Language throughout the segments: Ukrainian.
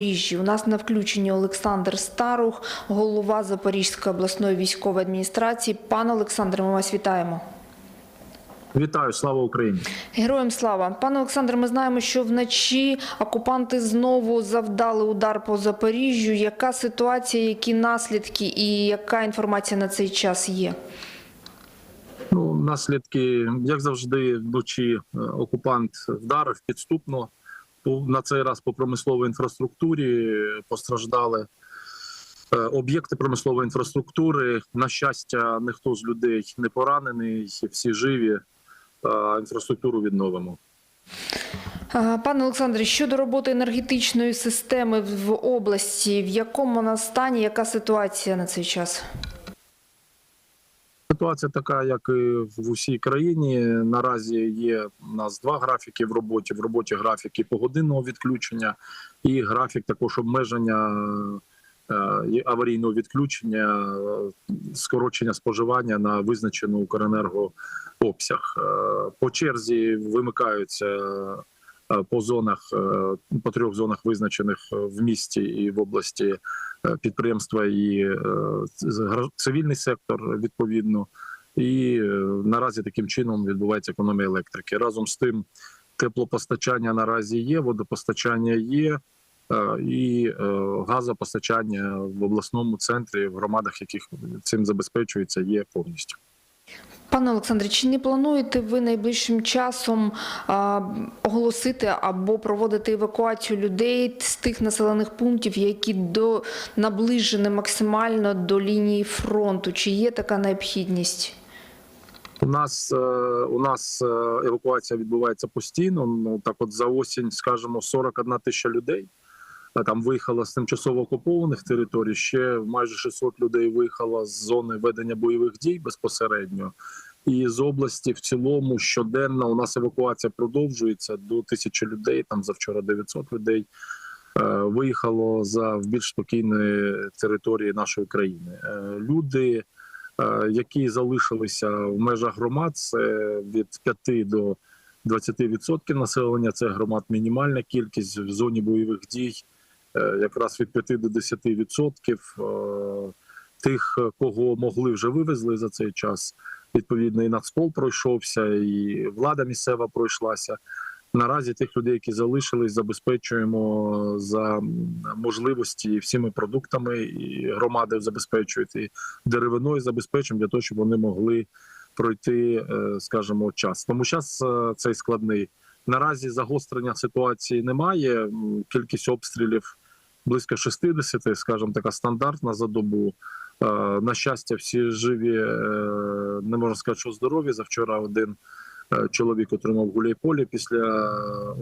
У нас на включенні Олександр Старух, голова Запорізької обласної військової адміністрації. Пане Олександре, ми вас вітаємо. Вітаю, слава Україні! Героям слава, пане Олександре. Ми знаємо, що вночі окупанти знову завдали удар по Запоріжжю. Яка ситуація, які наслідки і яка інформація на цей час є? Ну, наслідки, як завжди, вночі е, окупант вдарив підступно. На цей раз по промисловій інфраструктурі постраждали е, об'єкти промислової інфраструктури. На щастя, ніхто з людей не поранений, всі живі. Е, Інфраструктуру відновимо. Пане Олександре, щодо роботи енергетичної системи в області, в якому вона стані, яка ситуація на цей час? Ситуація така, як і в усій країні. Наразі є у нас два графіки в роботі. В роботі графік і погодинного відключення, і графік також обмеження е, і аварійного відключення, скорочення споживання на визначену Укренерго обсяг. Е, По черзі вимикаються по зонах, е, по трьох зонах визначених в місті і в області е, підприємства і е, цивільний сектор відповідно. І е, наразі таким чином відбувається економія електрики. Разом з тим, теплопостачання наразі є, водопостачання є. е, І е, газопостачання в обласному центрі, в громадах, яких цим забезпечується, є повністю. Пане Олександре, чи не плануєте ви найближчим часом а, оголосити або проводити евакуацію людей з тих населених пунктів, які до наближені максимально до лінії фронту? Чи є така необхідність? У нас е, у нас е, евакуація відбувається постійно. Ну так, от за осінь, скажімо, 41 тисяча людей. Там виїхало з тимчасово окупованих територій. Ще майже 600 людей виїхало з зони ведення бойових дій безпосередньо. І з області в цілому щоденно у нас евакуація продовжується до тисячі людей. Там завчора 900 людей е, виїхало за в більш спокійні території нашої країни. Е, Люди е, які залишилися в межах громад, це від 5 до 20% населення. Це громад мінімальна кількість в зоні бойових дій, якраз від 5 до 10%. Е, Тих, кого могли вже вивезли за цей час. Відповідно, і Нацпол пройшовся, і влада місцева пройшлася. Наразі тих людей, які залишились, забезпечуємо за можливості всіми продуктами, і громади забезпечують і деревиною забезпечуємо для того, щоб вони могли пройти, е, скажімо, час. Тому час е, цей складний. Наразі загострення ситуації немає. Кількість обстрілів близько 60, скажімо, така стандартна за добу. Е, На щастя, всі живі, е, не можна сказати, що здорові. Завчора один е, чоловік отримав гуляйполі після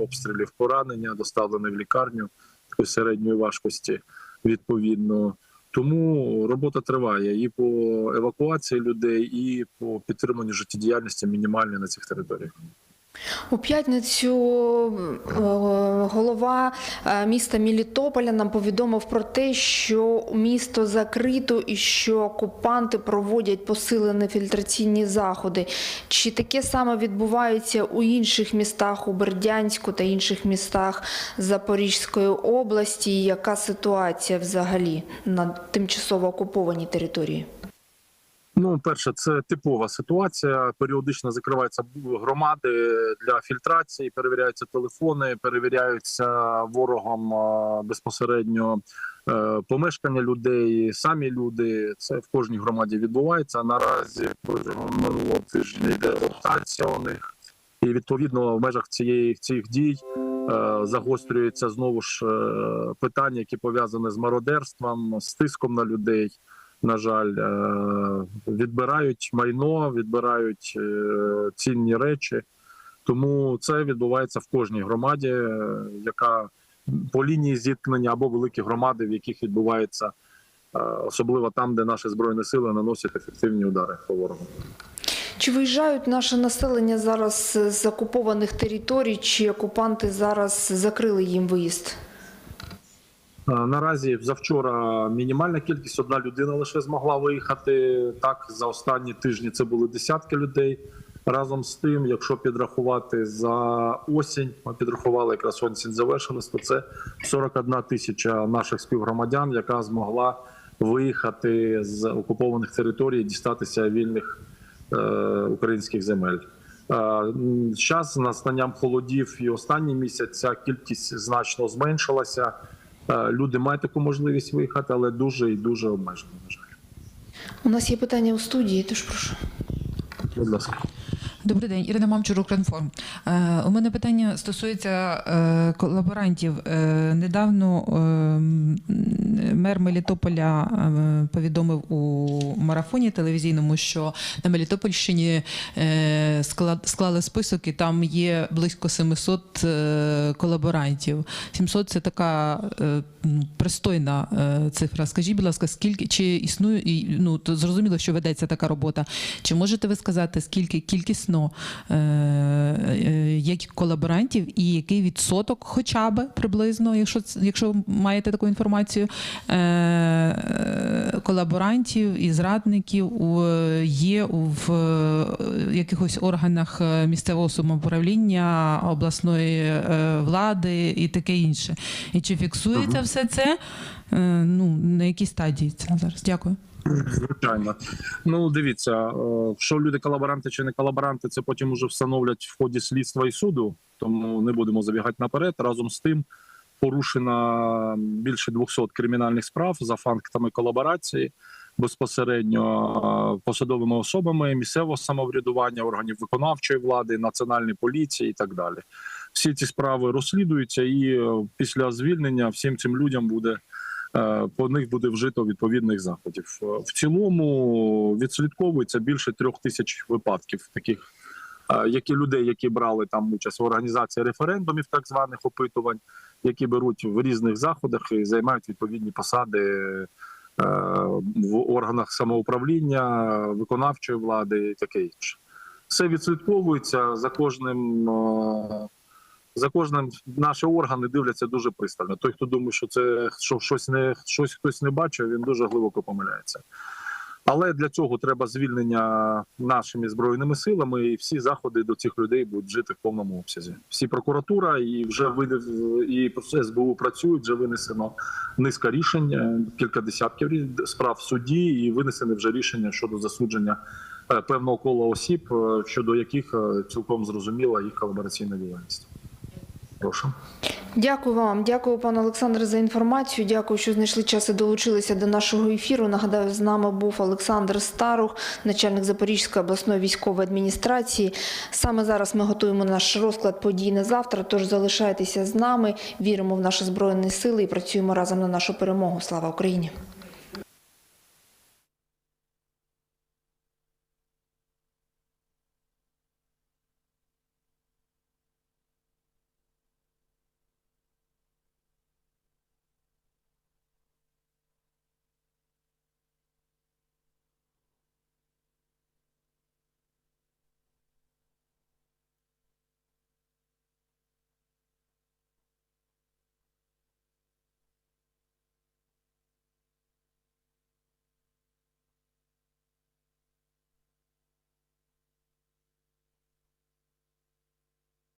обстрілів поранення, доставлений в лікарню такої середньої важкості відповідно. Тому робота триває і по евакуації людей, і по підтриманню життєдіяльності мінімальної на цих територіях. У п'ятницю е, голова е, міста Мілітополя нам повідомив про те, що місто закрито і що окупанти проводять посилені фільтраційні заходи. Чи таке саме відбувається у інших містах, у Бердянську та інших містах Запорізької області? Яка ситуація взагалі на тимчасово окупованій території? Ну, перше, це типова ситуація. Періодично закриваються громади для фільтрації, перевіряються телефони, перевіряються ворогом безпосередньо е, помешкання людей, самі люди. Це в кожній громаді відбувається. Наразі протягом минулого тижня йде ротація у них, і відповідно в межах цієї цих дій. е, Загострюється знову ж е, питання, які пов'язані з мародерством, з тиском на людей на жаль, е, відбирають майно, відбирають е, цінні речі. Тому це відбувається в кожній громаді, е, яка по лінії зіткнення або великі громади, в яких відбувається особливо там, де наші збройні сили наносять ефективні удари по ворогу. Чи виїжджають наше населення зараз з окупованих територій, чи окупанти зараз закрили їм виїзд? Е, Наразі завчора мінімальна кількість одна людина лише змогла виїхати. Так за останні тижні це були десятки людей. Разом з тим, якщо підрахувати за осінь, ми підрахували якраз осінь завершилась, то це 41 тисяча наших співгромадян, яка змогла виїхати з окупованих територій, дістатися вільних е, українських земель. Зараз з настанням холодів і останній місяць ця кількість значно зменшилася. Е, Люди мають таку можливість виїхати, але дуже і дуже обмежено. На жаль, У нас є питання у студії, тож прошу. будь ласка. Добрий день, Ірина Мамчур, Укрінформ. Е, у мене питання стосується е, колаборантів. Недавно е, м, мер Мелітополя е, повідомив у марафоні телевізійному, що на Мелітопольщині е, склали список, і там є близько 700 е, колаборантів. 700 – це така е, пристойна цифра. Скажіть, будь ласка, скільки чи існує і ну то зрозуміло, що ведеться така робота. Чи можете ви сказати, скільки кількісно є колаборантів і який відсоток, хоча б приблизно, якщо якщо маєте таку інформацію, колаборантів і зрадників є в е, якихось органах е, місцевого самоуправління, обласної е, влади і таке інше? І чи фіксується все це? Е, Ну на якій стадії це зараз? Дякую. Звичайно. Ну дивіться, е, що люди колаборанти чи не колаборанти, це потім уже встановлять в ході слідства і суду, тому не будемо забігати наперед. Разом з тим порушено більше 200 кримінальних справ за фактами колаборації безпосередньо е, посадовими особами місцевого самоврядування, органів виконавчої влади, національної поліції і так далі. Всі ці справи розслідуються, і е, після звільнення всім цим людям буде е, по них буде вжито відповідних заходів. В цілому відслідковується більше трьох тисяч випадків таких, які людей, які брали там участь в організації референдумів, так званих опитувань, які беруть в різних заходах і займають відповідні посади е, в органах самоуправління, виконавчої влади і таке інше. Все відслідковується за кожним. е, за кожним наші органи дивляться дуже пристально. Той, хто думає, що це що щось не щось хтось не бачив, він дуже глибоко помиляється. Але для цього треба звільнення нашими збройними силами, і всі заходи до цих людей будуть жити в повному обсязі. Всі прокуратура і вже ви і СБУ працюють. Вже винесено низка рішень, е, кілька десятків справ в суді, і винесені вже рішення щодо засудження е, певного кола осіб, е, щодо яких цілком зрозуміла їх колабораційна діяльність. Прошу. Дякую вам, дякую, пане Олександре, за інформацію. Дякую, що знайшли час і долучилися до нашого ефіру. Нагадаю, з нами був Олександр Старух, начальник Запорізької обласної військової адміністрації. Саме зараз ми готуємо наш розклад подій на завтра. Тож залишайтеся з нами, віримо в наші збройні сили і працюємо разом на нашу перемогу. Слава Україні!